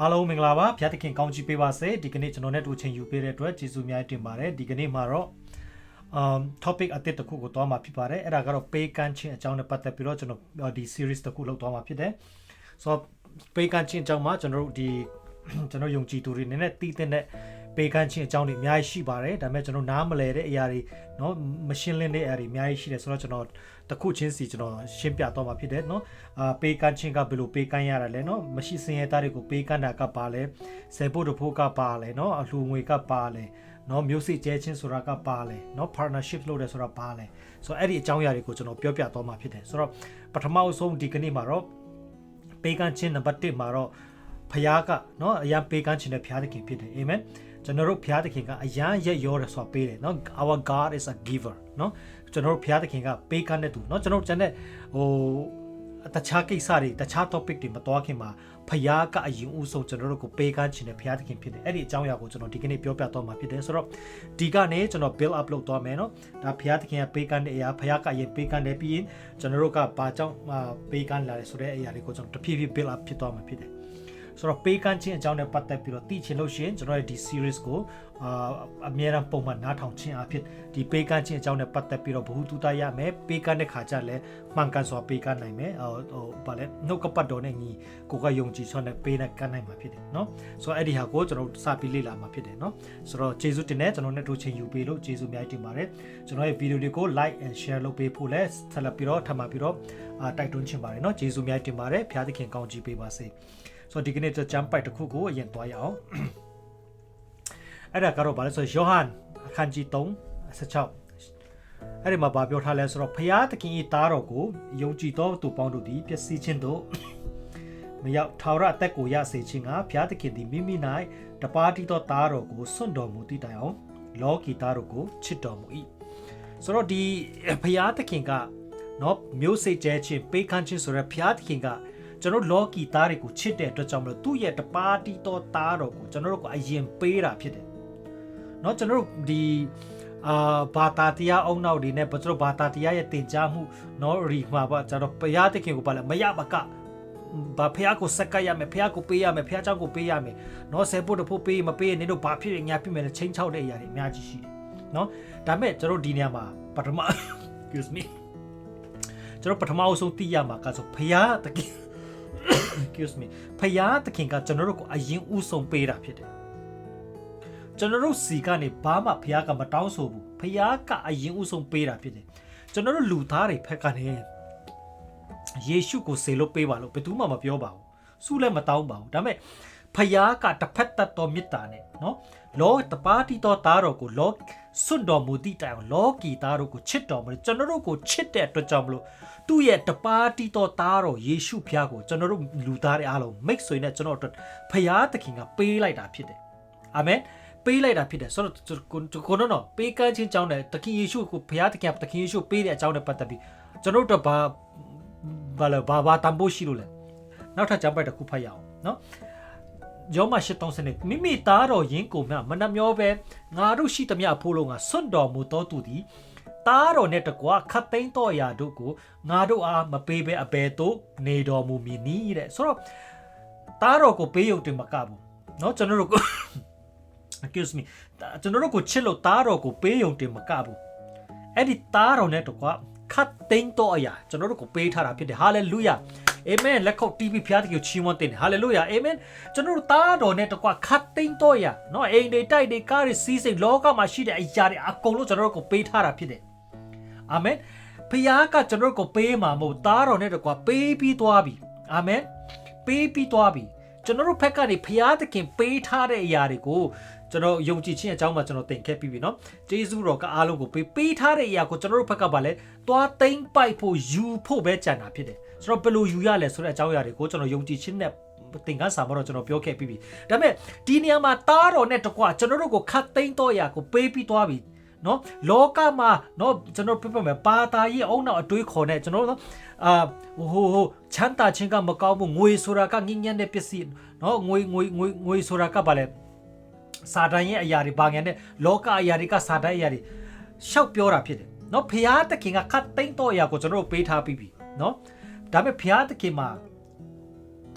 အားလုံးမင်္ဂလာပါဖျားသခင်ကောင်းချီးပေးပါစေဒီကနေ့ကျွန်တော်နဲ့တူချင်းယူပေးတဲ့အတွက်ကျေးဇူးများတင်ပါတယ်ဒီကနေ့မှာတော့ um topic အသစ်တစ်ခုကိုတွားမှာဖြစ်ပါတယ်အဲ့ဒါကတော့ pay ကန်ချင်းအကြောင်းနဲ့ပတ်သက်ပြီးတော့ကျွန်တော်ဒီ series တစ်ခုလောက်တွားမှာဖြစ်တယ်ဆိုတော့ pay ကန်ချင်းအကြောင်းမှာကျွန်တော်တို့ဒီ ကျွန်တော်ယုံကြည်သူတွေနည်းနည်းတည်တဲ့ပေးကမ်းခြင်းအကြောင်းတွေအများကြီးရှိပါတယ်ဒါပေမဲ့ကျွန်တော်နားမလဲတဲ့အရာတွေเนาะမရှင်းလင်းတဲ့အရာတွေအများကြီးရှိတယ်ဆိုတော့ကျွန်တော် တစ်ခုချင်းစီကျွန်တော်ရှင်းပြတော့မှာဖြစ်တယ်เนาะအာပေးကမ်းခြင်းကဘယ်လိုပေးကမ်းရတာလဲเนาะမရှိစင်ရသားတွေကိုပေးကမ်းတာကပါလဲဆယ်ဖို့တဖို့ကပါလဲเนาะအလှူငွေကပါလဲเนาะမျိုးစိကျဲချင်းဆိုတာကပါလဲเนาะ partnership လုပ်တယ်ဆိုတာပါလဲဆိုတော့အဲ့ဒီအကြောင်းအရာတွေကိုကျွန်တော်ပြောပြတော့မှာဖြစ်တယ်ဆိုတော့ပထမအဆုံးဒီကနေ့မှာတော့ပေးကမ်းခြင်းနံပါတ်1မှာတော့ဖခင်ကเนาะအရန်ပေးကမ်းခြင်းတဲ့ဖခင်သခင်ဖြစ်တယ်အာမင် ကျွန်တော်တို့ဘုရားသခင်ကအရန်ရက်ရောတယ်ဆိုတာပေးတယ်เนาะ our god is a giver เนาะကျွန်တော်တို့ဘုရားသခင်ကပေးကမ်းတဲ့သူเนาะကျွန်တော်တို့ကျန်တဲ့ဟိုတခြားကိစ္စတွေတခြား topic တွေမသွားခင်မှာဖျားကအရင်ဦးဆုံးကျွန်တော်တို့ကိုပေးကမ်းခြင်းနဲ့ဖျားသခင်ဖြစ်တယ်အဲ့ဒီအကြောင်းအရာကိုကျွန်တော်ဒီကနေ့ပြောပြတော့မှာဖြစ်တယ်ဆိုတော့ဒီကနေကျွန်တော် build up လုပ်သွားမယ်เนาะဒါဖျားသခင်ကပေးကမ်းတဲ့အရာဖျားကအရင်ပေးကမ်းတယ်ပြီးရင်ကျွန်တော်တို့ကဘာကြောင့်ပေးကမ်းလာလဲဆိုတဲ့အရာတွေကိုကျွန်တော်တဖြည်းဖြည်း build up ဖြစ်သွားမှာဖြစ်တယ် ဆိုတော့ပေးကမ်းခြင်းအကြောင်းနဲ့ပတ်သက်ပြီးတော့သိချင်လို့ရှိရင်ကျွန်တော်ရဲ့ဒီ series ကိုအာအမြဲတမ်းပုံမှန်နားထောင်ခြင်းအဖြစ်ဒီပေးကမ်းခြင်းအကြောင်းနဲ့ပတ်သက်ပြီးတော့ဘ ഹു တူတရရမယ်ပေးကမ်းတဲ့ခါကျလည်းမှန်ကန်စွာပေးကမ်းနိုင်မယ်ဟိုဟိုဗာလဲနှုတ်ကပတ်တော်နဲ့ညီကိုကယုံကြည်စွာနဲ့ပေးနဲ့ကမ်းနိုင်မှာဖြစ်တယ်เนาะဆိုတော့အဲ့ဒီဟာကိုကျွန်တော်စပြီးလေ့လာမှာဖြစ်တယ်เนาะဆိုတော့ကျေးဇူးတင်တယ်ကျွန်တော်နဲ့တို့ချင်းယူပေးလို့ကျေးဇူးအများကြီးတင်ပါတယ်ကျွန်တော်ရဲ့ဗီဒီယိုတွေကို like and share လုပ်ပေးဖို့လည်းဆက်လက်ပြီးတော့ထပ်မပြီးတော့အာတိုက်တွန်းချင်ပါတယ်เนาะကျေးဇူးအများကြီးတင်ပါတယ်ဖျားသခင်ကောင်းချီးပေးပါစေ ဆိုတော့ဒီကနေ့ကျမ်းပိုက်တစ်ခုကိုအရင်တွားရအောင်အဲ့ဒါကတော့ဗာလဲဆိုယောဟန်အခန်းကြီး3 16အဲ့ဒီမှာဗာပြောထားလဲဆိုတော့ဖျားသခင်ဤသားတော်ကိုယုံကြည်သောသူပေါင်းတို့သည်ပျက်စီးခြင်းတို့မရောက်ထာဝရအသက်ကိုရစေခြင်းကဘုရားသခင်သည်မိမိ၌တပါးတီသောသားတော်ကိုစွန့်တော်မူသည့်တိုင်အောင်လောကီသားတော်ကိုချစ်တော်မူ၏ဆိုတော့ဒီဘုရားသခင်ကနော်မျိုးစိတ်ကျဲခြင်းပေးခန်းခြင်းဆိုရယ်ဘုရားသခင်က ကျွန်တော်လောကီသားတွေကိုချစ်တဲ့အတွက်ကြောင့်မလို့သူ့ရဲ့တပါးတီသောသားတော်ကိုကျွန်တော်တို့ကအရင်ပေးတာဖြစ်တယ်เนาะကျွန်တော်တို့ဒီအာဘာတာတရားအုံနောက်တွေနဲ့ကျွန်တော်ဘာတာတရားရဲ့တင် जा မှုเนาะရီမှာပါကျွန်တော်ဘုရားသခင်ကိုပါလဲမရမကဘာဖះကိုစက်ကပ်ရမယ်ဖះကိုပေးရမယ်ဖះเจ้าကိုပေးရမယ်เนาะဆယ်ဖို့တဖို့ပေးမပေးရင်နင်တို့ဘာဖြစ်ရညာဖြစ်မယ်လဲချင်းချောက်တဲ့အရာတွေအများကြီးရှိတယ်เนาะဒါမဲ့ကျွန်တော်ဒီနေရာမှာပထမ excuse me ကျွန်တော်ပထမအဆုံးသိရမှာကဆိုဖះသခင် excuse me ဖះသခင်ကကျွန်တော်တို့ကိုအရင်ဥဆုံးပေးတာဖြစ်တယ်ကျွန်တော်တို့စီကနေဘာမှဖះကမတောင်းဆိုဘူးဖះကအရင်ဥဆုံးပေးတာဖြစ်တယ်ကျွန်တော်တို့လူသားတွေဖက်ကနေယေရှုကိုစေလို့ပေးပါလို့ဘယ်သူမှမပြောပါဘူးစုလည်းမတောင်းပါဘူးဒါပေမဲ့ဖះကတစ်ဖက်သက်တော်မေတ္တာနဲ့နော်လောတပါတီတော်သားတော်ကိုလောစွန့်တော်မူသည့်တိုင်အောင်လောကီသားတို့ကိုချစ်တော်မလို့ကျွန်တော်တို့ကိုချစ်တဲ့အတွက်ကြောင့်မလို့သူ့ရဲ့တပါတီတော်သားတော်ယေရှုဖះကိုကျွန်တော်တို့လူသားတွေအားလုံးမိတ်ဆွေနဲ့ကျွန်တော်တို့ဖះသခင်ကပေးလိုက်တာဖြစ်တယ်အာမင်ပေးလိုက်တာဖြစ်တယ်ဆိုတော့ကိုနော်နော်ပေးကမ်းခြင်းကြောင်းနဲ့တခင်ယေရှုကိုဘုရားသခင်တခင်ယေရှုပေးတဲ့အကြောင်းနဲ့ပတ်သက်ပြီးကျွန်တော်တို့ဘာဘာလဲဘာဘာတန်ဖို့ရှိလို့လဲနောက်ထပ်ကြောင်းပိုက်တစ်ခုဖတ်ရအောင်နော် ယောမ8:30နဲ့မိမိသားတော်ယင်းကိုမြမနှမျောပဲငါတို့ရှိသမျှဖိုးလုံးကစွန့်တော်မူတော်သူသည်သားတော်နဲ့တကွာခတ်သိမ်းတော်ရာတို့ကိုငါတို့အားမပေးဘဲအဘယ်သို့နေတော်မူမည်နည်းတဲ့ဆိုတော့သားတော်ကိုပေးရုံတင်မကဘူးเนาะကျွန်တော်တို့ excuse me ကျွန်တော်တို့ကိုချစ်လို့သားတော်ကိုပေးယုံတင်မကဘူးအဲ့ဒီသားတော်နဲ့တကွာခတ်သိမ်းတော့အရာကျွန်တော်တို့ကိုပေးထားတာဖြစ်တယ်ဟာလေလုယာ အာမင်လက်ခုပ်တီးပြီးဖျားတကြီးချီးမွမ်းတင်တယ်ဟာလေလုယာအာမင်ကျွန်တော်တို့သားတော်နဲ့တကွာခတ်သိမ်းတော့အရာเนาะအိမ်တွေတိုက်တွေကားတွေစီးစိမ်လောကမှာရှိတဲ့အရာတွေအကုန်လုံးကျွန်တော်တို့ကိုပေးထားတာဖြစ်တယ်အာမင်ဖျားကကျွန်တော်တို့ကိုပေးမှာမဟုတ်သားတော်နဲ့တကွာပေးပြီးသွားပြီအာမင်ပေးပြီးသွားပြီကျွန်တော်တို့ဖက်ကနေဖျားသခင်ပေးထားတဲ့အရာတွေကိုကျွန်တော်ယုံကြည်ခြင်းအကြောင်းမှာကျွန်တော်သင်ခဲ့ပြီးပြီเนาะဂျေဇုတော်ကအားလုံးကိုပေးပေးထားတဲ့အရာကိုကျွန်တော်တို့ဘက်ကပါလဲသွားသိမ့်ပိုက်ဖို့ယူဖို့ပဲကြံတာဖြစ်တယ် ဆိုတော့ဘယ်လိုယူရလဲဆိုတဲ့အကြောင်းအရာတွေကိုကျွန်တော်ယုံကြည်ခြင်းနဲ့သင်ခန်းစာမှာတော့ကျွန်တော်ပြောခဲ့ပြီးပြီဒါပေမဲ့ဒီနေရာမှာတားတော်နဲ့တကွကျွန်တော်တို့ကိုခတ်သိမ်းတော့အရာကိုပေးပြီးသွားပြီနော်လောကမှာနော်ကျွန်တော်ပြပြမယ်ပါတာရဲ့အုံနောက်အတွေးခေါ်နေကျွန်တော်နော်အာဟိုဟိုချမ်းသာခြင်းကမကောင်းဘူးငွေဆိုတာကငင်းညံ့တဲ့ပစ္စည်းနော်ငွေငွေငွေငွေဆိုတာကဘာလဲစာတန်ရဲ့အရာတွေဘာငန်တဲ့လောကအရာတွေကစာတန်အရာတွေရှောက်ပြောတာဖြစ်တယ်နော်ဖျားသခင်ကခတ်သိမ်းတော့အရာကိုကျွန်တော်တို့ပေးထားပြီးပြီနော် ဒါပေမဲ့ဖျားသခင်မှာ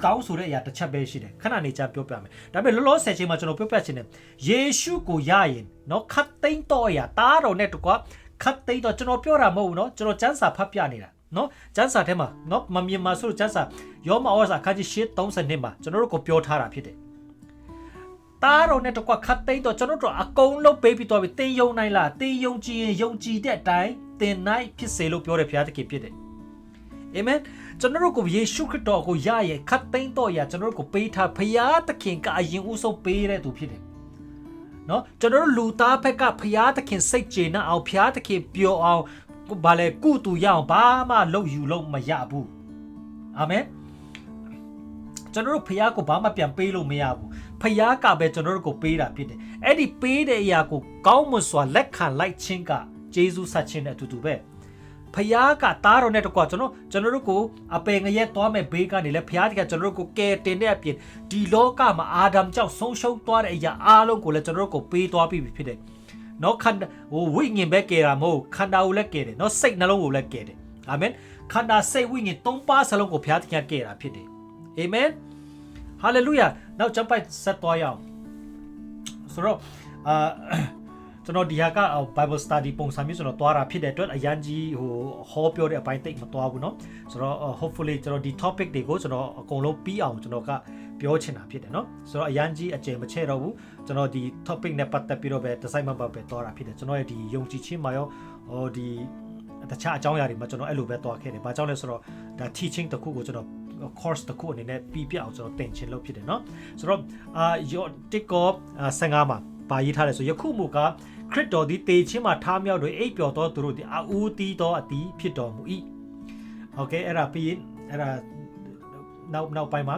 ကောင်းဆိုတဲ့အရာတစ်ချက်ပဲရှိတယ်ခဏနေကြပြောပြမယ်ဒါပေမဲ့လောလောဆယ်ချိန်မှာကျွန်တော်ပြောပြချင်တယ်ယေရှုကိုရရင်နော်ခတ်သိမ်းတော့အရာတားတော်နဲ့တကွာခတ်သိမ်းတော့ကျွန်တော်ပြောတာမဟုတ်ဘူးနော်ကျွန်တော်စံစာဖတ်ပြနေတာနော်စံစာထဲမှာနော်မမြင်မှာဆိုလို့စံစာယောမဩစာခန်းကြီးရှစ်32မှာကျွန်တော်တို့ကိုပြောထားတာဖြစ်တယ်တားတော်နဲ့တကွာခတ်သိမ်းတော့ကျွန်တော်တို့အကုန်လုံးပေးပြီးတော့ပြီတင်ယုံနိုင်လားတင်ယုံကြည်ရင်ယုံကြည်တဲ့အတိုင်းတင်နိုင်ဖြစ်စေလို့ပြောတဲ့ဘုရားသခင်ဖြစ်တယ် အာမင်ကျွန်တော်တို့ကိုယေရှုခရစ်တော်ကိုရရဲ့ခတ်သိမ်းတော့ရကျွန်တော်တို့ကိုပေးထားဘုရားသခင်ကအရင်ဦးဆုံးပေးတဲ့သူဖြစ်တယ်နော်ကျွန်တော်တို့လူသားဘက်ကဘုရားသခင်စိတ်ကျေနပ်အောင်ဘုရားသခင်ပျော်အောင်ဘာလဲကုတူရအောင်ဘာမှလုပ်ယူလို့မရဘူးအာမင်ကျွန်တော်တို့ဖះကိုဘာမှပြန်ပေးလို့မရဘူးဖះကပဲကျွန်တော်တို့ကိုပေးတာဖြစ်တယ်အဲ့ဒီပေးတဲ့အရာကိုကောင်းမွန်စွာလက်ခံလိုက်ခြင်းကဂျေဇုဆက်ခြင်းနဲ့အတူတူပဲ ဖះကတားတော်နဲ့တကွာကျွန်တော်ကျွန်တော်တို့ကိုအပယ်ငရဲသွားမဲ့ဘေးကနေလဲဖះတကကျွန်တော်တို့ကိုကယ်တင်တဲ့အပြင်ဒီလောကမှာအာဒမ်ကြောင့်ဆုံးရှုံးသွားတဲ့အရာအားလုံးကိုလည်းကျွန်တော်တို့ကိုပေးသွားပြီဖြစ်တယ်နော်ခန္ဓာဟိုဝိညာဉ်ပဲကယ်တာမဟုတ်ခန္ဓာကိုလည်းကယ်တယ်နော်စိတ်နှလုံးကိုလည်းကယ်တယ်အာမင်ခန္ဓာစိတ်ဝိညာဉ်သုံးပါးစလုံးကိုဘုရားသခင်ကယ်တာဖြစ်တယ်အာမင်ဟာလေလုယာနောက်ကျမ်းပိုက်ဆက်သွားရအောင်ဆိုတော့အာ ကျွန်တော်ဒီဟာက Bible study ပုံစံမျိုးကျွန်တော်သွားတာဖြစ်တဲ့အတွက်အရန်ကြီးဟိုဟောပြောတဲ့အပိုင်းတိတ်မသွားဘူးเนาะဆိုတော့ hopefully ကျွန်တော်ဒီ topic တွေကိုကျွန်တော်အကုန်လုံးပြီးအောင်ကျွန်တော်ကပြောချင်တာဖြစ်တယ်เนาะဆိုတော့အရန်ကြီးအကျယ်မချဲ့တော့ဘူးကျွန်တော်ဒီ topic နဲ့ပတ်သက်ပြီးတော့ပဲ design မှာပဲသွားတာဖြစ်တယ်ကျွန်တော်ရဲ့ဒီယုံကြည်ခြင်းမှာရောဟိုဒီတခြားအကြောင်းအရာတွေမှာကျွန်တော်အဲ့လိုပဲသွားခဲ့တယ်။ဘာကြောင့်လဲဆိုတော့ဒါ teaching တစ်ခုကိုကျွန်တော် course တစ်ခုအနေနဲ့ပြီးပြအောင်ကျွန်တော်သင်ချင်လို့ဖြစ်တယ်เนาะဆိုတော့အာယောတစ်ကော15မှာ ပါရေးထားတယ်ဆိုယခုမူကခရစ်တော်သည်တေခြင်းမှာထားမြောက်တို့အိပ်ပျော်သောသူတို့သည်အူးတီးသောအတီးဖြစ်တော်မူ၏โอเคအဲ့ဒါပြီးအဲ့ဒါနောက်နောက်ပိုင်းမှာ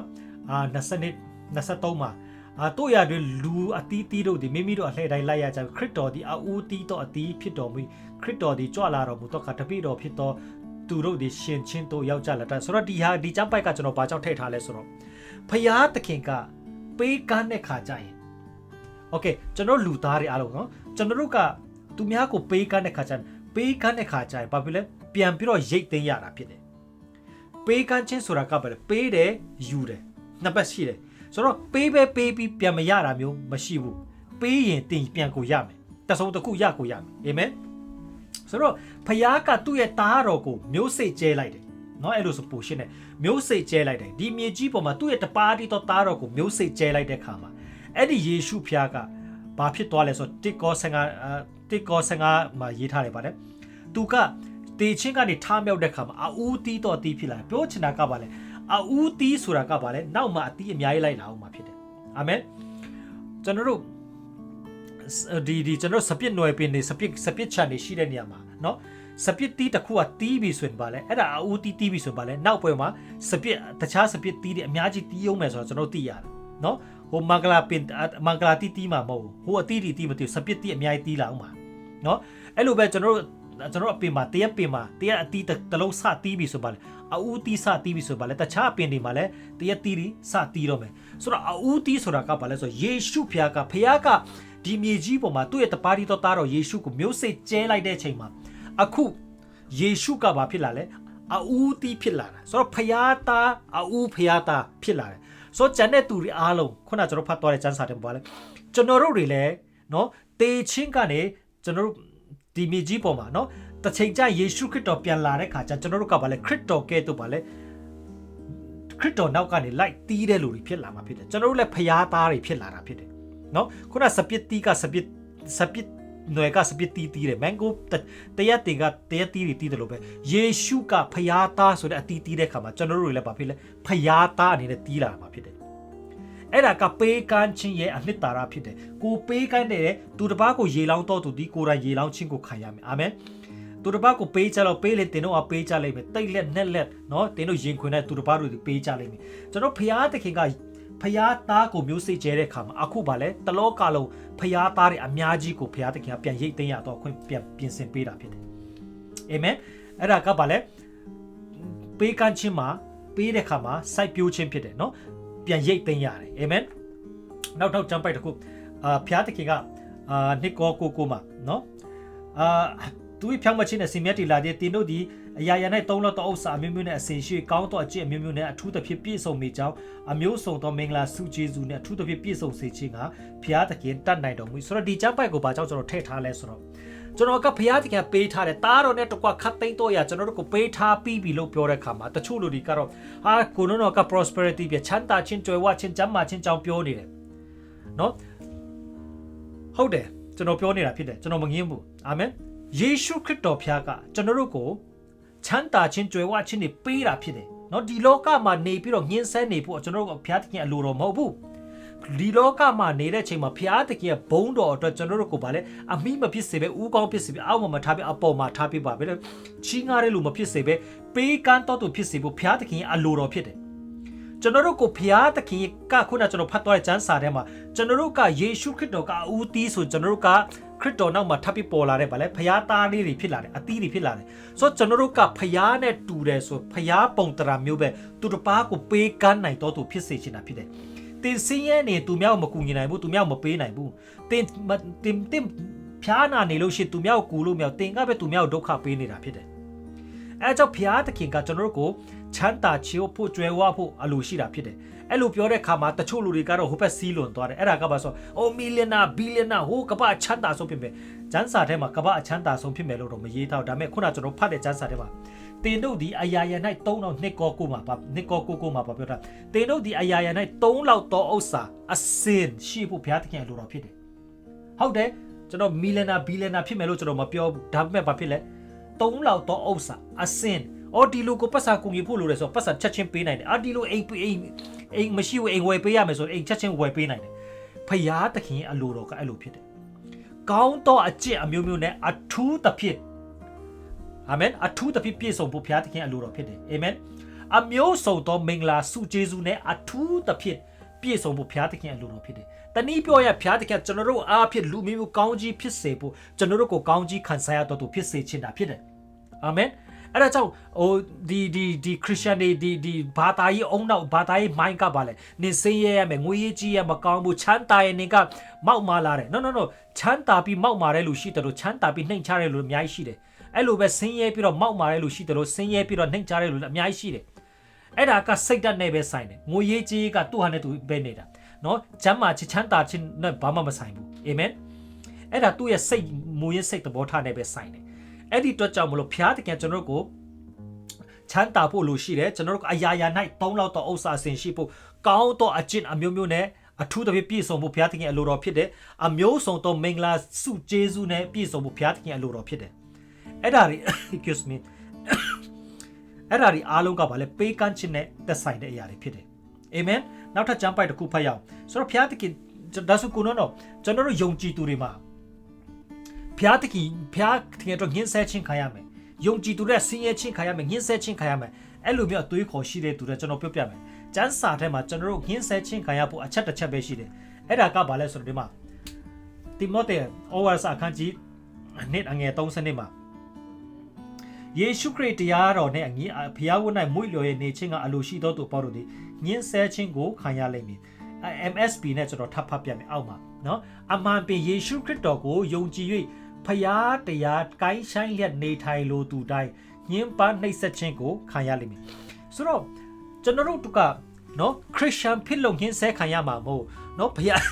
အာ20 23မှာအာတို့ရတွေလူအတီးတီးတို့ဒီမိမိတို့အလှည့်တိုင်းလိုက်ရကြခရစ်တော်ဒီအူးတီးတော့အတီးဖြစ်တော်မူခရစ်တော်ဒီကြွလာတော်မူတော့ကတပိတော်ဖြစ်တော်သူတို့ဒီရှင်ချင်းတို့ရောက်ကြလာတဲ့ဆိုတော့ဒီဟာဒီចောင်းပိုက်ကကျွန်တော်ဘာကြောင့်ထည့်ထားလဲဆိုတော့ဖယားသခင်ကပေးကမ်းတဲ့ခါကြရင် โอเคကျွန်တော်လူသားတွေအားလုံးနော်ကျွန်တော်တို့ကသူများကိုပေးကမ်းတဲ့ခါကျရင်ပေးကမ်းတဲ့ခါကျရင်ဘာဖြစ်လဲပြန်ပြီးတော့ရိတ်သိမ်းရတာဖြစ်တယ်ပေးကမ်းခြင်းဆိုတာကပဲပေးတယ်ယူတယ်နှစ်ပတ်ရှိတယ်ဆိုတော့ပေးပဲပေးပြီးပြန်မရတာမျိုးမရှိဘူးပေးရင်တင်ပြန်ကိုရမယ်တဆုံတစ်ခုရကိုရမယ်အာမင်ဆိုတော့ဖယားကသူ့ရဲ့သားတော်ကိုမျိုးစိတ်ကျဲလိုက်တယ်เนาะအဲ့လိုဆိုပိုရှင်းတယ်မျိုးစိတ်ကျဲလိုက်တယ်ဒီမြေကြီးပေါ်မှာသူ့ရဲ့တပါးတီတော့သားတော်ကိုမျိုးစိတ်ကျဲလိုက်တဲ့ခါမှာ အဲ့ဒီယေရှုဖျားကဘာဖြစ်သွားလဲဆိုတော့တစ်ကော15တစ်ကော15မှာရေးထားတယ်ပါတယ်သူကတေချင်းကနေထားမြောက်တဲ့ခါမှာအူးတီးတော့တီးဖြစ်လာပြောချင်တာကပါလဲအူးတီးဆိုတာကပါလဲနောက်မှာအတီးအများကြီးလိုက်လာအောင်မှာဖြစ်တယ်အာမင်ကျွန်တော်တို့ဒီဒီကျွန်တော်စပစ်နွယ်ပင်နေစပစ်စပစ်ချန်နေရှိတဲ့နေရာမှာเนาะစပစ်တီးတစ်ခုကတီးပြီဆိုရင်ပါလဲအဲ့ဒါအူးတီးတီးပြီဆိုရင်ပါလဲနောက်ပွဲမှာစပစ်တခြားစပစ်တီးတွေအများကြီးတီးအောင်မယ်ဆိုတော့ကျွန်တော်သိရတယ်เนาะ ဟိုမင်္ဂလာပင်မင်္ဂလာတီတီမှာမဟုတ်ဘူးဟိုအတီတီတီမတီစပစ်တီအများကြီးတီးလာအောင်ပါနော်အဲ့လိုပဲကျွန်တော်တို့ကျွန်တော်အပင်မှာတရက်ပင်မှာတရက်အတီးတလုံးစတီးပြီဆိုပါလေအူးတီးစတီးပြီဆိုပါလေတခြားအပင်တွေမှာလည်းတရက်တီးတီးစတီးတော့မယ်ဆိုတော့အူးတီးဆိုတာကဘာလဲဆိုတော့ယေရှုဖျားကဖျားကဒီမြေကြီးပေါ်မှာသူ့ရဲ့တပါးတီတော်သားတော်ယေရှုကိုမျိုးစိတ်ကျဲလိုက်တဲ့အချိန်မှာအခုယေရှုကဘာဖြစ်လာလဲအူးတီးဖြစ်လာတာဆိုတော့ဖျားသားအူးဖျားသားဖြစ်လာတယ် ဆိုတော့ဂျန်တဲ့သူတွေအားလုံးခုနကျွန်တော်ဖတ်သွားတဲ့ကျမ်းစာတွေပါလဲကျွန်တော်တို့တွေလည်းနော်တေချင်းကနေကျွန်တော်တို့ဒီမြေကြီးပေါ်မှာနော်တချိန်ကျယေရှုခရစ်တော်ပြန်လာတဲ့ခါကျကျွန်တော်တို့ကပါလဲခရစ်တော်ကဲ့သို့ပါလဲခရစ်တော်နောက်ကနေလိုက်တီးတဲ့လူတွေဖြစ်လာမှာဖြစ်တယ်ကျွန်တော်တို့လည်းဖျားသားတွေဖြစ်လာတာဖြစ်တယ်နော်ခုနစပစ်တီးကစပစ်စပစ် နွယ်ကစပစ်တီးတီးတယ်မန်ဂိုတရက်တင်ကတရက်တီးတီးတယ်လို့ပဲယေရှုကဖျားသားဆိုတဲ့အတီးတီးတဲ့ခါမှာကျွန်တော်တို့တွေလည်းဘာဖြစ်လဲဖျားသားအနေနဲ့တီးလာမှာဖြစ်တယ်အဲ့ဒါကပေးကမ်းခြင်းရဲ့အနှစ်သာရဖြစ်တယ်ကိုပေးကမ်းတဲ့သူတစ်ပါးကိုရေလောင်းတော့သူဒီကိုယ်တိုင်ရေလောင်းခြင်းကိုခံရမယ်အာမင်သူတစ်ပါးကိုပေးကြတော့ပေးလေတင်တော့အပေးကြလိုက်မယ်တိတ်လက်နဲ့လက်နော်တင်တို့ရင်ခွင်တဲ့သူတစ်ပါးတို့ဒီပေးကြလိုက်မယ်ကျွန်တော်ဖျားသခင်က ဖျားသားကိုမျိုးစိတ်ကျဲတဲ့ခါမှာအခုပါလဲတလောကလုံးဖျားသားတွေအများကြီးကိုဖျားသခင်ကပြန်ရိတ်သိမ်းရတော့ခွင့်ပြန်ပြင်ဆင်ပေးတာဖြစ်တယ်အာမင်အဲ့ဒါကပါလဲပေးကမ်းခြင်းမှာပေးတဲ့ခါမှာစိုက်ပျိုးခြင်းဖြစ်တယ်နော်ပြန်ရိတ်သိမ်းရတယ်အာမင်နောက်တော့ကြံပိုက်တစ်ခုအာဖျားသခင်ကအာနှစ်ကောကိုကိုမှာနော်အာသူဖြောင်းမချင်းနဲ့စင်မြတ်တီလာတဲ့တင်တို့ဒီ အရာရာ၌သုံးလို့သောဥစ္စာအမျိုးမျိုးနဲ့အစဉ်ရှိကောင်းသောအကျင့်အမျိုးမျိုးနဲ့အထူးသဖြင့်ပြည့်စုံမိကြောင်းအမျိုးစုံသောမင်္ဂလာဆုကျေးဇူးနဲ့အထူးသဖြင့်ပြည့်စုံစေခြင်းကဘုရားသခင်တတ်နိုင်တော်မူဆိုတော့ဒီကျမ်းပိုက်ကိုဘာကြောင့်ကျွန်တော်ထည့်ထားလဲဆိုတော့ကျွန်တော်ကဘုရားသခင်ပေးထားတယ်တားတော်နဲ့တကွခတ်သိမ်းတော့ရကျွန်တော်တို့ကိုပေးထားပြီးပြီလို့ပြောတဲ့ခါမှာတချို့လူတွေကတော့ဟာကိုနိုက prosperity ပြချမ်းသာခြင်းကြွယ်ဝခြင်းကျမ်းမာခြင်းကြောင့်ပြောနေတယ်နော်ဟုတ်တယ်ကျွန်တော်ပြောနေတာဖြစ်တယ်ကျွန်တော်မငင်းဘူးအာမင်ယေရှုခရစ်တော်ဖျားကကျွန်တော်တို့ကို ချမ်းသာခြင်းကြွယ်ဝခြင်းတွေပေးတာဖြစ်တယ်เนาะဒီလောကမှာနေပြီးတော့ညှင်းဆဲနေဖို့ကျွန်တော်တို့ကဘုရားသခင်အလိုတော်မဟုတ်ဘူးဒီလောကမှာနေတဲ့ချိန်မှာဘုရားသခင်ရဲ့ဘုန်းတော်အတွက်ကျွန်တော်တို့ကိုဗာလဲအမိမဖြစ်စေပဲဥကောင်းဖြစ်စေပဲအောက်မှာမထားပြီးအပေါ်မှာထားပြီးပါပဲချီးငားတဲ့လူမဖြစ်စေပဲပေးကမ်းတော်သူဖြစ်စေဖို့ဘုရားသခင်ရဲ့အလိုတော်ဖြစ်တယ်ကျွန်တော်တို့ကိုဖျားသခင်ကခုနကျွန်တော်ဖတ်သွားတဲ့ကျမ်းစာထဲမှာကျွန်တော်တို့ကယေရှုခရစ်တော်ကဦးသီးဆိုကျွန်တော်တို့က ခရစ်တော်နောက်မှာထပ်ပြီးပေါ်လာတဲ့ဗာလဲဖျားသားလေးတွေဖြစ်လာတယ်အသီးတွေဖြစ်လာတယ်ဆိုတော့ကျွန်တော်တို့ကဖျားနဲ့တူတယ်ဆိုဖျားပုံတရာမျိုးပဲသူတစ်ပါးကိုပေးကမ်းနိုင်တော်သူဖြစ်စေချင်တာဖြစ်တယ်တင်စင်းရဲနေသူများကိုမကူညီနိုင်ဘူးသူများကိုမပေးနိုင်ဘူးတင်တင်တင်ဖျားနာနေလို့ရှိရင်သူများကိုကူလို့မရတင်ကပဲသူများကိုဒုက္ခပေးနေတာဖြစ်တယ်အဲကြောင့်ဖျားသခင်ကကျွန်တော်တို့ကိုချမ်းသာချေဖို့ကြွယ်ဝဖို့အလိုရှိတာဖြစ်တယ် အဲ့လိုပြောတဲ့ခါမှာတချို့လူတွေကတော့ဟိုဘက်စီးလွန်သွားတယ်အဲ့ဒါကပါဆိုအိုမီလီနာဘီလီနာဟိုကပချမ်းသာဆုံးဖြစ်မယ်ကျန်းစာထဲမှာကပအချမ်းသာဆုံးဖြစ်မယ်လို့တော့မရေးထားဒါပေမဲ့ခုနကျွန်တော်ဖတ်တဲ့ကျန်းစာထဲမှာတင်တို့ဒီအယာရ၌၃တော့နှစ်ကောကိုမှာပါနှစ်ကောကိုကိုမှာပါပြောတာတင်တို့ဒီအယာရ၌၃လောက်သောဥစ္စာအစင်ရှိဖို့ဘုရားသခင်အလိုတော်ဖြစ်တယ်ဟုတ်တယ်ကျွန်တော်မီလီနာဘီလီနာဖြစ်မယ်လို့ကျွန်တော်မပြောဘူးဒါပေမဲ့ဘာဖြစ်လဲ၃လောက်သောဥစ္စာအစင် အော်ဒီလိုကိုပတ်စာကူညီဖို့လိုတယ်ဆိုတော့ပတ်စာချက်ချင်းပေးနိုင်တယ်အာဒီလိုအိမ်အိမ်အိမ်မရှိဘူးအိမ်ဝယ်ပေးရမယ်ဆိုရင်အိမ်ချက်ချင်းဝယ်ပေးနိုင်တယ်ဖယားသခင်အလိုတော်ကအဲ့လိုဖြစ်တယ်ကောင်းသောအကျင့်အမျိုးမျိုးနဲ့အထူးသဖြင့်အာမင်အထူးသဖြင့်ပြည့်စုံဖို့ဘုရားသခင်အလိုတော်ဖြစ်တယ်အာမင်အမျိုးစုံသောမင်္ဂလာဆုကျေးဇူးနဲ့အထူးသဖြင့်ပြည့်စုံဖို့ဘုရားသခင်အလိုတော်ဖြစ်တယ်တနည်းပြောရဘုရားသခင်ကျွန်တော်တို့အားဖြင့်လူမျိုးကောင်းကြီးဖြစ်စေဖို့ကျွန်တော်တို့ကိုကောင်းကြီးခံစားရတော်သူဖြစ်စေခြင်းတာဖြစ်တယ်အာမင် အဲ့ဒါကြောင့်ဟိုဒီဒီဒီခရစ်ယာန်တွေဒီဒီဘာသာရေးအုံနောက်ဘာသာရေးမိုင်းကပါလေနင်စင်းရဲရမယ်ငွေရေးကြီးရမကောင်းဘူးချမ်းသာရင်နင်ကမောက်မာလာတယ် no no no ချမ်းသာပြီးမောက်မာတဲ့လူရှိတယ်လို့ချမ်းသာပြီးနှိမ်ချတဲ့လူအများကြီးရှိတယ်အဲ့လိုပဲဆင်းရဲပြီးတော့မောက်မာတဲ့လူရှိတယ်လို့ဆင်းရဲပြီးတော့နှိမ်ချတဲ့လူအများကြီးရှိတယ်အဲ့ဒါကစိတ်ဓာတ်နဲ့ပဲဆိုင်တယ်ငွေရေးကြီးကသူ့ဟာနဲ့သူပဲနေတာနော်ကျမ်းမာချချမ်းသာခြင်းနဲ့ဘာမှမဆိုင်ဘူးအာမင်အဲ့ဒါသူ့ရဲ့စိတ်မူရင်းစိတ်သဘောထားနဲ့ပဲဆိုင်တယ် အဲ့ဒီအတွက်ကြောင့်မလို့ဖျားတကယ်ကျွန်တော်တို့ကိုချမ်းသာဖို့လိုရှိတယ်ကျွန်တော်တို့အရာရာ၌သုံးလောက်တော့ဥစ္စာအစဉ်ရှိဖို့ကောင်းသောအကျင့်အမျိုးမျိုးနဲ့အထူးသဖြင့်ပြည့်စုံဖို့ဘုရားသခင်အလိုတော်ဖြစ်တယ်အမျိုးစုံသောမင်္ဂလာစုကျေးဇူးနဲ့ပြည့်စုံဖို့ဘုရားသခင်အလိုတော်ဖြစ်တယ်အဲ့ဒါတွေ excuse me အဲ့ဒါတွေအားလုံးကဘာလဲပေးကမ်းခြင်းနဲ့သက်ဆိုင်တဲ့အရာတွေဖြစ်တယ်အာမင်နောက်ထပ်ကျမ်းပိုက်တစ်ခုဖတ်ရအောင်ဆိုတော့ဘုရားသခင်ဒါဆိုကိုနော်ကျွန်တော်တို့ယုံကြည်သူတွေမှာ ဘုရားတခင်ဘုရားတခင်အတွက်ငင်းဆဲခြင်းခံရမယ်ယုံကြည်သူတွေဆင်းရဲခြင်းခံရမယ်ငင်းဆဲခြင်းခံရမယ်အဲ့လိုမျိုးအသွေးခေါ်ရှိတဲ့သူတွေကျွန်တော်ပြောပြမယ်ကျမ်းစာထဲမှာကျွန်တော်တို့ငင်းဆဲခြင်းခံရဖို့အချက်တစ်ချက်ပဲရှိတယ်အဲ့ဒါကဘာလဲဆိုတော့ဒီမှာတိမောသေဩဝါစာအခန်းကြီးနှစ်အငယ်30နှစ်မှာယေရှုခရစ်တရားတော်နဲ့အငင်းဘုရားဝတ်၌မွေ့လျော်ရဲ့နေခြင်းကအလိုရှိသောသူပေါ့တို့သည်ငင်းဆဲခြင်းကိုခံရလိမ့်မည် MSP နဲ့ကျွန်တော်ထပ်ဖတ်ပြမယ်အောက်မှာနော်အမှန်ပင်ယေရှုခရစ်တော်ကိုယုံကြည်၍ ဖျားတရားကိုင်းဆိုင်လျက်နေထိုင်လိုသူတိုင်းညှင်းပန်းနှိပ်စက်ခြင်းကိုခံရလိမ့်မယ်ဆိုတော့ကျွန်တော်တို့ကနော်ခရစ်ယာန်ဖြစ်လို့ညှင်းဆဲခံရမှာမဟုတ်နော်ဖျား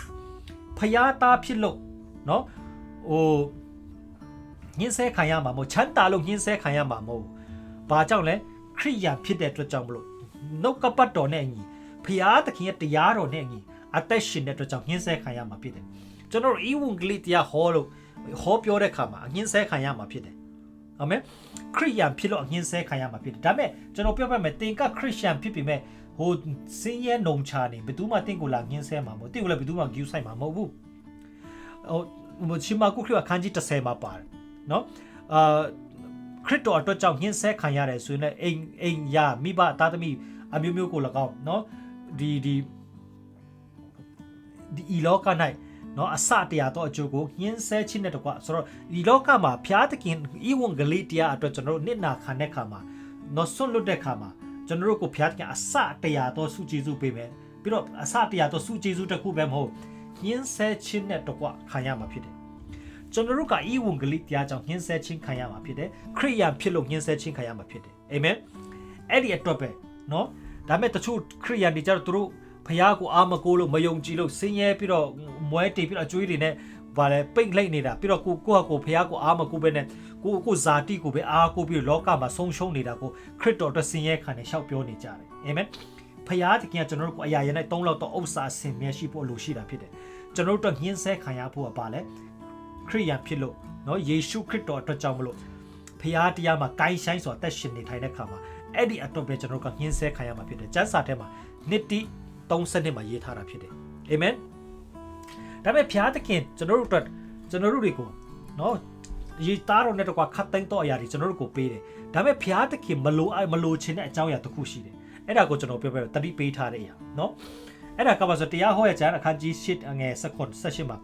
ဖျားသားဖြစ်လို့နော်ဟိုညှင်းဆဲခံရမှာမဟုတ်ချမ်းသာလို့ညှင်းဆဲခံရမှာမဟုတ်ဘာကြောင့်လဲခရိယာဖြစ်တဲ့အတွက်ကြောင့်မလို့နှုတ်ကပတ်တော်နဲ့အညီဖျားသခင်ရဲ့တရားတော်နဲ့အညီအသက်ရှင်တဲ့အတွက်ကြောင့်ညှင်းဆဲခံရမှာဖြစ်တယ်ကျွန်တော်ဤဝန်ကလေးတရားဟောလို့ ဟောပြောတဲ့ခါမှာအငင်းဆဲခံရမှာဖြစ်တယ်ဟုတ်မဲခရစ်ယာန်ဖြစ်လို့အငင်းဆဲခံရမှာဖြစ်တယ်ဒါပေမဲ့ကျွန်တော်ပြောပြမယ်သင်ကခရစ်ယာန်ဖြစ်ပေမဲ့ဟိုစင်းရဲနုံချနေဘယ်သူမှတင့်ကိုလာငင်းဆဲမှာမဟုတ်တင့်ကိုလည်းဘယ်သူမှဂယူးဆိုင်မှာမဟုတ်ဘူးဟိုချင်းမကုခရစ်ကခန်းကြီး30မှာပါတယ်နော်အာခရစ်တော်အတွက်ကြောင့်ငင်းဆဲခံရတယ်ဆိုရင်အိမ်အိမ်ယာမိဘအသားသမီးအမျိုးမျိုးကို၎င်းနော်ဒီဒီဒီဤလောက၌ เนาะအစတရားတော့အကျိုးကိုညှင်းဆဲခြင်းနဲ့တကွဆိုတော့ဒီလောကမှာဖျားသခင်ဤဝန်ဂလိတရားအတွက်ကျွန်တော်တို့နစ်နာခံတဲ့ခါမှာเนาะဆွတ်လွတ်တဲ့ခါမှာကျွန်တော်တို့ကိုဖျားသခင်အစတရားတော့စုကျေးဇူးပေးမယ်ပြီးတော့အစတရားတော့စုကျေးဇူးတစ်ခုပဲမဟုတ်ညှင်းဆဲခြင်းနဲ့တကွခံရမှာဖြစ်တယ် ကျွန်တော်တို့ကဤဝန်ကလေးတရားကြောင့်ညှင်းဆဲခြင်းခံရမှာဖြစ်တယ်ခရိယန်ဖြစ်လို့ညှင်းဆဲခြင်းခံရမှာဖြစ်တယ်အာမင်အဲ့ဒီအတွက်ပဲเนาะဒါပေမဲ့တချို့ခရိယန်တွေကြတော့သူတို့ ဖះကိုအားမကိုးလို့မယုံကြည်လို့ဆင်းရဲပြီးတော့မွဲတေပြီးတော့အကျွေးတွေနဲ့ဘာလဲပိတ်လိုက်နေတာပြီးတော့ကိုကိုဟာကိုဖះကိုအားမကိုးပဲနဲ့ကိုကိုဇာတိကိုပဲအားကိုးပြီးလောကမှာဆုံးရှုံးနေတာကိုခရစ်တော်အတွက်ဆင်းရဲခံနေရှောက်ပြောနေကြတယ်အာမင်ဖះတခင်ကကျွန်တော်တို့ကိုအရာရနဲ့၃လောက်တော့ဥစ္စာဆင်မြဲရှိဖို့လိုရှိတာဖြစ်တယ်ကျွန်တော်တို့ညှင်းဆဲခံရဖို့ကပါလဲခရိယန်ဖြစ်လို့เนาะယေရှုခရစ်တော်အတွက်ကြောင့်မလို့ဖះတရားမှာကိုင်းဆိုင်စွာတက်ရှင်နေထိုင်တဲ့ခါမှာအဲ့ဒီအတွက်ပဲကျွန်တော်တို့ကညှင်းဆဲခံရမှာဖြစ်တယ်ကျမ်းစာထဲမှာနိတိ 3စနစ်မှာရေးထားတာဖြစ်တယ်အာမင်ဒါပေမဲ့ဘုရားသခင်ကျွန်တော်တို့အတွက်ကျွန်တော်တို့တွေကိုနော်ရေးသားတော်နဲ့တကွာခတ်သိမ်းတော့အရာတွေကျွန်တော်တို့ကိုပေးတယ်ဒါပေမဲ့ဘုရားသခင်မလိုမလိုချင်တဲ့အကြောင်းအရာတစ်ခုရှိတယ်အဲ့ဒါကိုကျွန်တော်ပြောပြတတိပေးထားတဲ့အရာနော်အဲ့ဒါကပါဆိုတရားဟောရကျမ်းအခန်းကြီး၈အငယ်၁၈၁၈မှာ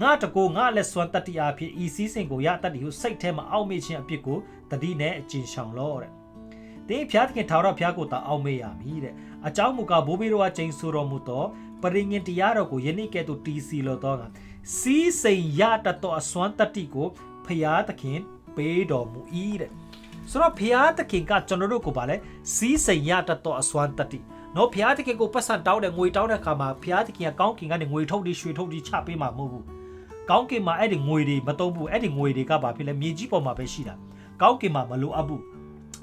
ငါတကိုငါလက်စွမ်းတတ္တိအားဖြင့်ဤစည်းစိမ်ကိုရတတ်သည်ဟုစိတ်ထဲမှာအောက်မေ့ခြင်းအဖြစ်ကိုတတိနဲ့အကျဉ်းဆောင်လောတဲ့။သင်ဖျားသခင်ထာဝရဘုရားကိုသာအောက်မေ့ရမည်တဲ့ အကြောင်းမူကားဘိုးဘေးတော်ကကျိန်ဆိုတော်မူသောပရိညင်တရားတော်ကိုယနေ့ကဲ့သို့တီးစီလိုတော့ကစီးစိမ်ရတတ်သောအစွမ်းတတိကိုဖျားသခင်ပေးတော်မူ၏တဲ့ဆိုတော့ဖျားသခင်ကကျွန်တော်တို့ကိုဗာလဲစီးစိမ်ရတတ်သောအစွမ်းတတိနော်ဖျားသခင်ကိုပတ်စံတောင်းတယ်ငွေတောင်းတဲ့အခါမှာဖျားသခင်ကကောင်းကင်ကနေငွေထုတ်ပြီးရွှေထုတ်ပြီးချပေးမှာမဟုတ်ဘူးကောင်းကင်မှာအဲ့ဒီငွေတွေမသုံးဘူးအဲ့ဒီငွေတွေကဘာဖြစ်လဲမြေကြီးပေါ်မှာပဲရှိတာကောင်းကင်မှာမလိုအပ်ဘူး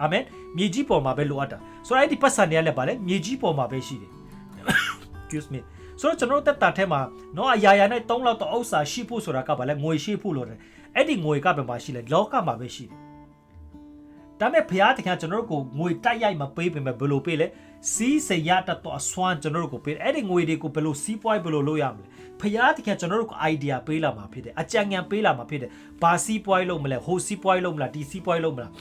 အာမင်မြေကြီးပေါ်မှာပဲလိုအပ်တာဆိုတော့အဲ့ဒီပတ်စံတွေကလည်းပါလေမြေကြီးပေါ်မှာပဲရှိတယ် excuse me ဆိုတော့ကျွန်တော်တို့တက်တာထဲမှာနော်အရာရာနဲ့၃လောက်တော့ဥစ္စာရှိဖို့ဆိုတာကဘာလဲငွေရှိဖို့လို့တယ်အဲ့ဒီငွေကဘယ်မှာရှိလဲလောကမှာပဲရှိတယ်ဒါမဲ့ဘုရားတခင်ကျွန်တော်တို့ကိုငွေတိုက်ရိုက်မပေးပေမဲ့ဘယ်လိုပေးလဲစီးစိမ်ရတတ်တော့အစွမ်းကျွန်တော်တို့ကိုပေးအဲ့ဒီငွေတွေကိုဘယ်လိုစီးပွားဘယ်လိုလုပ်ရမလဲဘုရားတခင်ကျွန်တော်တို့ကို idea ပေးလာမှာဖြစ်တယ်အကြံဉာဏ်ပေးလာမှာဖြစ်တယ်ဘာစီးပွားလုပ်မလဲဟိုစီးပွားလုပ်မလားဒီစီးပွားလုပ်မလား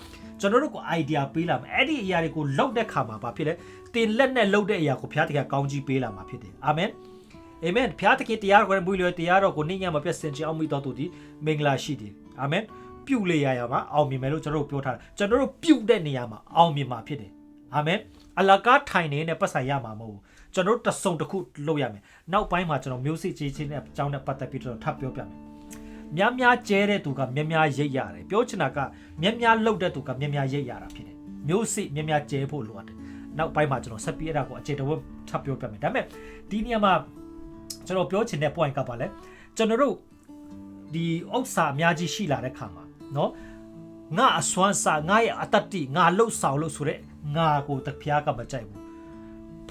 ကျွန်တော်တို့ကို idea ပေးလာမှာအဲ့ဒီအရာတွေကိုလောက်တဲ့ခါမှာဘာဖြစ်လဲတင်လက်နဲ့လောက်တဲ့အရာကိုဘုရားတခင်ကောင်းကြီးပေးလာမှာဖြစ်တယ်အာမင်အာမင်ဘုရားသခင်တရားတော်ကိုမွေးလျော်တရားတော်ကိုနေ့ညမှာပြည့်စင်ချအောင်မိတော်သူဒီမင်္ဂလာရှိတယ်အာမင်ပြုတ်လေရရမှာအောင်မြင်မယ်လို့ကျွန်တော်တို့ပြောထားတယ်ကျွန်တော်တို့ပြုတ်တဲ့နေရာမှာအောင်မြင်မှာဖြစ်တယ်အာမင်အလကားထိုင်နေတဲ့ပတ်ဆိုင်ရမှာမဟုတ်ဘူးကျွန်တော်တို့တဆုံတစ်ခုလုပ်ရမယ်နောက်ပိုင်းမှာကျွန်တော်မျိုးစစ်ကြီးချင်းနဲ့အကြောင်းနဲ့ပတ်သက်ပြီးတော့ထပ်ပြောပြမယ် များများကျဲတဲ့သူကများများရိတ်ရတယ်ပြောချင်တာကများများလှုပ်တဲ့သူကများများရိတ်ရတာဖြစ်တယ်မျိုးစစ်များများကျဲဖို့လိုအပ်တယ်နောက်ပိုင်းမှာကျွန်တော်ဆက်ပြီးအဲ့ဒါကိုအခြေတော်ထပ်ပြောပြမယ်ဒါပေမဲ့ဒီနေရာမှာကျွန်တော်ပြောချင်တဲ့ point ကပါလဲကျွန်တော်တို့ဒီဥစ္စာအများကြီးရှိလာတဲ့ခါမှာเนาะငါအစွမ်းစာငါရဲ့အတ္တတိငါလှုပ်ဆောင်လို့ဆိုတဲ့ငါကိုတဖျားကမကြိုက်ဘူး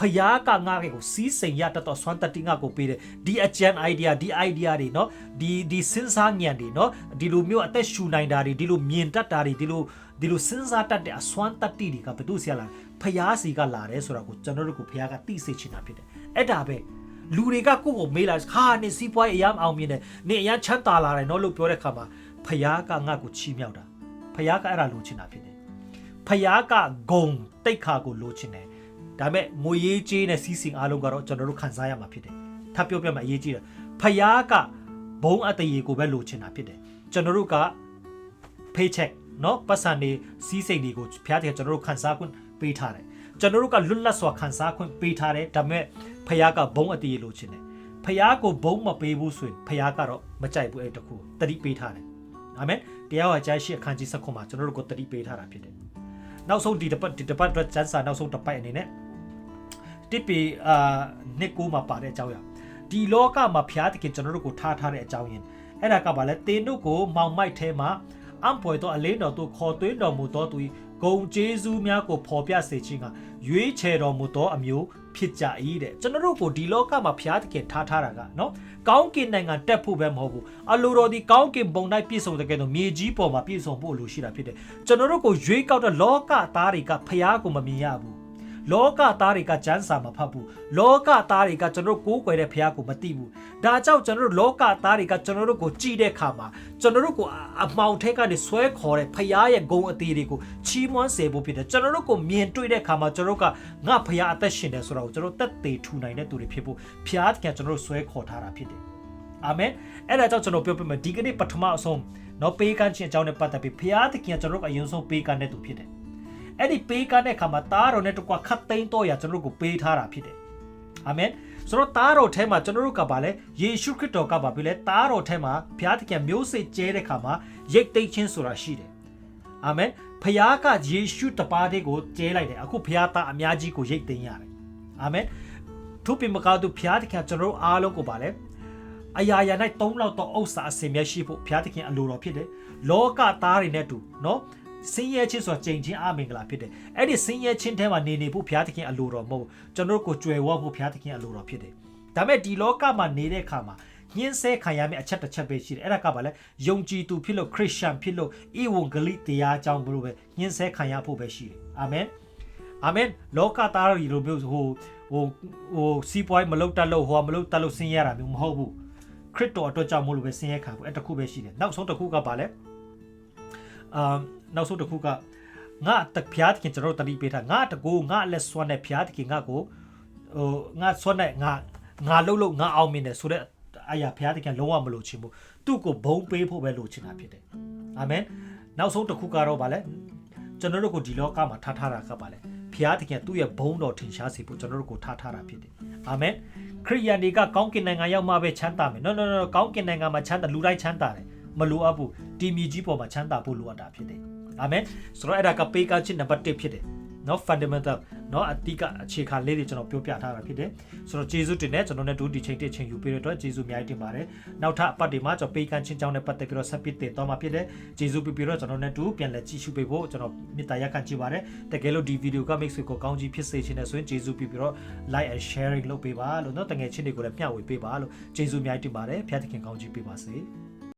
ဖျားကငါကိုစီးစိမ်ရတတ်တော့ဆွမ်းတတိငါကိုပေးတယ်ဒီအကြံ idea ဒီ idea တွေနော်ဒီဒီစဉ်းစားဉာဏ်တွေနော်ဒီလိုမျိုးအသက်ရှူနိုင်တာတွေဒီလိုမြင်တတ်တာတွေဒီလိုဒီလိုစဉ်းစားတတ်တဲ့အဆွမ်းတတိတွေကဘယ်သူဆရာလာဖျားစီကလာတယ်ဆိုတာကိုကျွန်တော်တို့ကိုဖျားကသိစေချင်တာဖြစ်တယ်အဲ့ဒါပဲလူတွေကကိုယ့်ကိုမေးလာဟာနေစီးပွားရေးအရမ်းအောင်မြင်တယ်နေအရမ်းချမ်းသာလာတယ်နော်လို့ပြောတဲ့အခါမှာဖျားကငါ့ကိုချီးမြှောက်တာဖျားကအဲ့ဒါလိုချင်တာဖြစ်တယ်ဖျားကဂုံတိတ်ခါကိုလိုချင်တယ် ဒါပေမဲ့ငွေရေးကြေးနဲ့စီးစင်အားလုံးကတော့ကျွန်တော်တို့ခံစားရမှာဖြစ်တယ်ထပ်ပြောပြမယ်အရေးကြီးတယ်ဖယားကဘုံအတရေကိုပဲလိုချင်တာဖြစ်တယ်ကျွန်တော်တို့က paycheck เนาะပတ်စံနေစီးစိမ်တွေကိုဖျားတယ်ကျွန်တော်တို့ခံစားခွင့်ပေးထားတယ်ကျွန်တော်တို့ကလွတ်လပ်စွာခံစားခွင့်ပေးထားတယ်ဒါပေမဲ့ဖယားကဘုံအတရေလိုချင်တယ်ဖယားကိုဘုံမပေးဘူးဆိုရင်ဖယားကတော့မကြိုက်ဘူးအဲ့တခုတတိပေးထားတယ်အာမင်တရားဟောကြားရှိအခန်းကြီး7ခုမှာကျွန်တော်တို့ကိုတတိပေးထားတာဖြစ်တယ်နောက်ဆုံးဒီတပတ်ဒီတပတ်အတွက်စံစာနောက်ဆုံးတစ်ပိုက်အနေနဲ့ တစ်ပီအာနှစ်ကိုမှာပါတဲ့အကြောင်းအရာဒီလောကမှာဖျားတခင်ကျွန်တော်တို့ကိုထားထားတဲ့အကြောင်းရင်းအဲ့ဒါကဘာလဲတင်းတို့ကိုမောင်မိုက်ထဲမှာအံပွေတော့အလင်းတော်တို့ခေါ်သွင်းတော်မူသောသူဂုံကျေးဇူးများကိုဖော်ပြစေခြင်းကရွေးချယ်တော်မူသောအမျိုးဖြစ်ကြ၏တဲ့ကျွန်တော်တို့ကိုဒီလောကမှာဖျားသခင်ထားထားတာကနော်ကောင်းကင်နိုင်ငံတက်ဖို့ပဲမဟုတ်ဘူးအလိုတော်ဒီကောင်းကင်ဘုံတိုင်းပြည့်စုံတဲ့ကဲတော့မြေကြီးပေါ်မှာပြည့်စုံဖို့လိုရှိတာဖြစ်တယ်ကျွန်တော်တို့ကိုရွေးကောက်တဲ့လောကသားတွေကဖျားကိုမမြင်ရဘူး လောကသားတွေကကျမ်းစာမဖတ်ဘူးလောကသားတွေကကျွန်တော်တို့ကိုးကွယ်တဲ့ဖခင်ကိုမသိဘူးဒါကြောင့်ကျွန်တော်တို့လောကသားတွေကကျွန်တော်တို့ကိုကြည်တဲ့ခါမှာကျွန်တော်တို့ကိုအမောင်ထက်ကနေဆွဲခေါ်တဲ့ဖခင်ရဲ့ဂုံအသေးတွေကိုချီးမွမ်းစေဖို့ဖြစ်တယ်ကျွန်တော်တို့ကိုမြင်တွေ့တဲ့ခါမှာကျွန်တော်တို့ကငါဖခင်အသက်ရှင်တယ်ဆိုတာကိုကျွန်တော်တက်သေးထူနိုင်တဲ့သူတွေဖြစ်ဖို့ဖခင်ကကျွန်တော်တို့ဆွဲခေါ်ထားတာဖြစ်တယ်အာမင်အဲ့ဒါကြောင့်ကျွန်တော်ပြောပြမယ်ဒီကနေ့ပထမအဆုံးနော်ပေးကမ်းခြင်းအကြောင်းနဲ့ပတ်သက်ပြီးဖခင်သခင်ကျွန်တော်တို့အရင်ဆုံးပေးကမ်းတဲ့သူဖြစ်တယ် အဲ့ဒီပေးကမ်းတဲ့အခါမှာသားတော်နဲ့တကွာခတ်သိမ်းတော့ရကျွန်တော်တို့ကိုပေးထားတာဖြစ်တယ်အာမင်ဆိုတော့တားတော်ထဲမှာကျွန်တော်တို့ကပါလဲယေရှုခရစ်တော်ကပါပြီလဲတားတော်ထဲမှာဘုရားသခင်မျိုးစေ့ကျဲတဲ့ခါမှာရိတ်သိမ်းခြင်းဆိုတာရှိတယ်အာမင်ဖခင်ကယေရှုတပါးတဲ့ကိုကျဲလိုက်တယ်အခုဖခင်သားအများကြီးကိုရိတ်သိမ်းရတယ်အာမင်သူပိမကောသူဖခင်သခင်ကျွန်တော်တို့အားလုံးကိုပါလဲအရာရာ၌သုံးလောက်သောဥစ္စာအစင်မြတ်ရှိဖို့ဘုရားသခင်အလိုတော်ဖြစ်တယ်လောကသားတွေနဲ့တူနော် စင်းရဲချင်းဆိုတာကြိမ်ချင်းအမင်္ဂလာဖြစ်တယ်အဲ့ဒီစင်းရဲချင်းထဲမှာနေနေဖို့ဘုရားသခင်အလိုတော်မဟုတ်ဘူးကျွန်တော်တို့ကိုကြွယ်ဝဖို့ဘုရားသခင်အလိုတော်ဖြစ်တယ်ဒါပေမဲ့ဒီလောကမှာနေတဲ့အခါမှာညှင်းဆဲခံရမယ့်အချက်တစ်ချက်ပဲရှိတယ်အဲ့ဒါကဘာလဲယုံကြည်သူဖြစ်လို့ခရစ်ယာန်ဖြစ်လို့ဧဝံဂေလိတရားအကြောင်းဘလို့ပဲညှင်းဆဲခံရဖို့ပဲရှိတယ်အာမင်အာမင်လောကသားတွေလိုမျိုးဟိုဟိုဟိုစီးပွားရေးမလုပ်တတ်လို့ဟိုမလုပ်တတ်လို့ဆင်းရဲတာမျိုးမဟုတ်ဘူးခရစ်တော်အတွက်ကြောင့်မို့လို့ပဲဆင်းရဲခံဖို့အဲ့တခုပဲရှိတယ်နောက်ဆုံးတစ်ခုကဘာလဲအာ နောက်ဆုံးတစ်ခုကငါတဖျားတခင်ကျွန်တော်တို့တတိပေးတာငါတကူငါလက်စွမ်းနဲ့ဖျားတခင်ငါကိုဟိုငါစွမ်းနဲ့ငါငါလှုပ်လို့ငါအောင်မြင်တယ်ဆိုတဲ့အရာဖျားတခင်လုံးဝမလို့ချင်ဘူးသူ့ကိုဘုံပေးဖို့ပဲလိုချင်တာဖြစ်တယ်အာမင်နောက်ဆုံးတစ်ခုကတော့ဗာလဲကျွန်တော်တို့ကိုဒီလောကမှာထားထားတာကပါလဲဖျားတခင်သူ့ရဲ့ဘုံတော်ထင်ရှားစေဖို့ကျွန်တော်တို့ကိုထားထားတာဖြစ်တယ်အာမင်ခရိယန်တွေကကောင်းကင်နိုင်ငံရောက်မှပဲချမ်းသာမယ် no no no ကောင်းကင်နိုင်ငံမှာချမ်းသာလူတိုင်းချမ်းသာတယ်မလိုအပ်ဘူးဒီမြေကြီးပေါ်မှာချမ်းသာဖို့လိုအပ်တာဖြစ်တယ် အာမင်ဆိုတော့အဲ့ဒါကပေးကချင်းနံပါတ်1ဖြစ်တယ်နော် fundamental နော်အတိကအခြေခံလေးတွေကျွန်တော်ပြောပြထားတာဖြစ်တယ်ဆိုတော့ဂျေဇုတင်နဲ့ကျွန်တော်နဲ့ဒုဒီချိန်တစ်ချိန်ယူပြီးတော့ဂျေဇုအများကြီးတင်ပါတယ်နောက်ထပ်အပတ်တွေမှာကျွန်တော်ပေးကချင်းချောင်းနဲ့ပတ်သက်ပြီးတော့ဆက်ပစ်တင်တော့မှာဖြစ်တယ်ဂျေဇုပြီးပြီးတော့ကျွန်တော်နဲ့တူပြန်လက်ကြည့်ရှုပေးဖို့ကျွန်တော်မေတ္တာရက်ခံကြည့်ပါတယ်တကယ်လို့ဒီဗီဒီယိုက mix ကိုကောင်းကြီးဖြစ်စေချင်တယ်ဆိုရင်ဂျေဇုပြီးပြီးတော့ like and sharing လုပ်ပေးပါလို့နော်တကယ်ချင်းတွေကိုလည်းမျှဝေပေးပါလို့ဂျေဇုအများကြီးတင်ပါတယ်ဖျက်သခင်ကောင်းကြီးပေးပါစေ